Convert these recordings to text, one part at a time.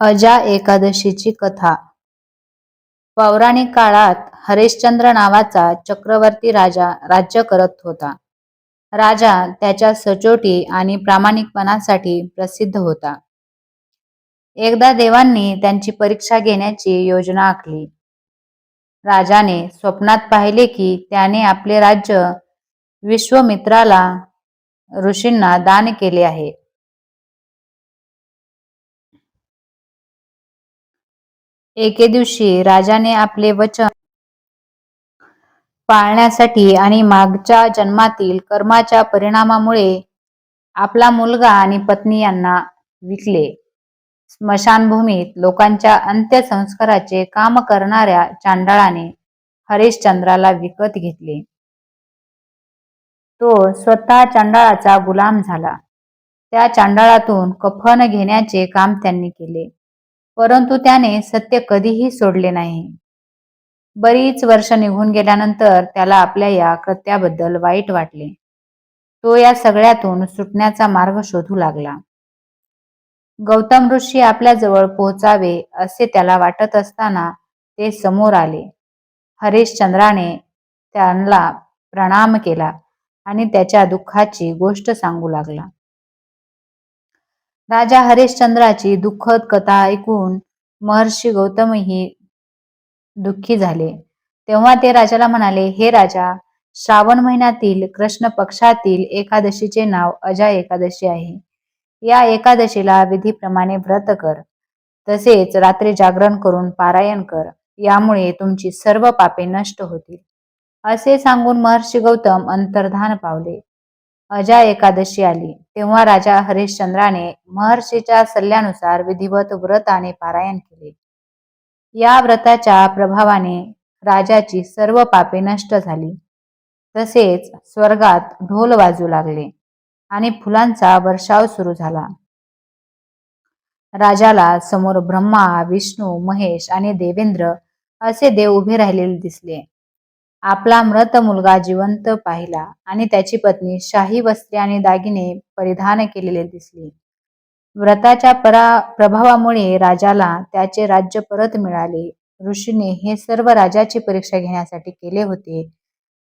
अजा एकादशीची कथा पौराणिक काळात हरिश्चंद्र नावाचा चक्रवर्ती राजा राज्य करत होता. राजा त्याच्या सचोटी आणि प्रामाणिकपणासाठी प्रसिद्ध होता. एकदा देवांनी त्यांची परीक्षा घेण्याची योजना आखली. राजाने स्वप्नात पाहिले की त्याने आपले राज्य विश्वमित्राला ऋषींना दान केले आहे. एके दिवशी राजाने आपले वचन पाळण्यासाठी आणि मागच्या जन्मातील कर्माच्या परिणामामुळे आपला मुलगा आणि पत्नी यांना विकले. स्मशानभूमीत लोकांच्या अंत्यसंस्काराचे काम करणाऱ्या चांडाळाने हरिश्चंद्राला विकत घेतले. तो स्वतः चांडाळाचा गुलाम झाला. त्या चांडाळातून कफन घेण्याचे काम त्यांनी केले. परंतु त्याने सत्य कधीही सोडले नाही. बरीच वर्ष निघून गेल्यानंतर त्याला आपल्या या कृत्याबद्दल वाईट वाटले. तो या सगळ्यातून सुटण्याचा मार्ग शोधू लागला. गौतम ऋषी आपल्याजवळ पोहोचावे असे त्याला वाटत असताना ते समोर आले. हरिश्चंद्राने त्यांना प्रणाम केला आणि त्याच्या दुःखाची गोष्ट सांगू लागला. राजा हरिश्चंद्राची दुःखद कथा ऐकून महर्षी गौतमही दुःखी झाले. तेव्हा ते राजाला म्हणाले, हे राजा, श्रावण महिन्यातील कृष्ण पक्षातील एकादशीचे नाव अजा एकादशी आहे. या एकादशीला विधीप्रमाणे व्रत कर. तसेच रात्री जागरण करून पारायण कर. यामुळे तुमची सर्व पापे नष्ट होतील. असे सांगून महर्षी गौतम अंतर्धान पावले. अजा एकादशी आली तेव्हा राजा हरिश्चंद्राने महर्षीच्या सल्ल्यानुसार विधिवत व्रत आणि पारायण केले. या व्रताच्या प्रभावाने राजाची सर्व पापे नष्ट झाली. तसेच स्वर्गात ढोल वाजू लागले आणि फुलांचा वर्षाव सुरू झाला. राजाला समोर ब्रह्मा, विष्णू, महेश आणि देवेंद्र असे देव उभे राहिलेले दिसले. आपला मृत मुलगा जिवंत पाहिला आणि त्याची पत्नी शाही वस्त्रे आणि दागिने परिधान केलेले दिसली. व्रताच्या परा प्रभावामुळे राजाला त्याचे राज्य परत मिळाले. ऋषीने हे सर्व राजाची परीक्षा घेण्यासाठी केले होते.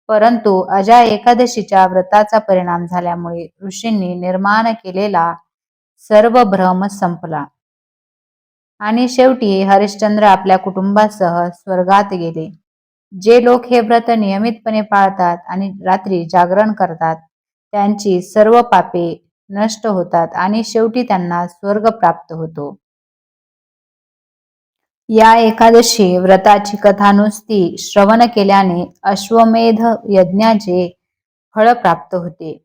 परंतु अजा एकादशीच्या व्रताचा परिणाम झाल्यामुळे ऋषींनी निर्माण केलेला सर्व भ्रम संपला. आणि शेवटी हरिश्चंद्र आपल्या कुटुंबासह स्वर्गात गेले. जे लोक हे व्रत नियमितपणे पाळतात आणि रात्री जागरण करतात त्यांची सर्व पापे नष्ट होतात आणि शेवटी त्यांना स्वर्ग प्राप्त होतो. या एकादशी व्रताची कथा नुसती श्रवण केल्याने अश्वमेध यज्ञाचे फळ प्राप्त होते.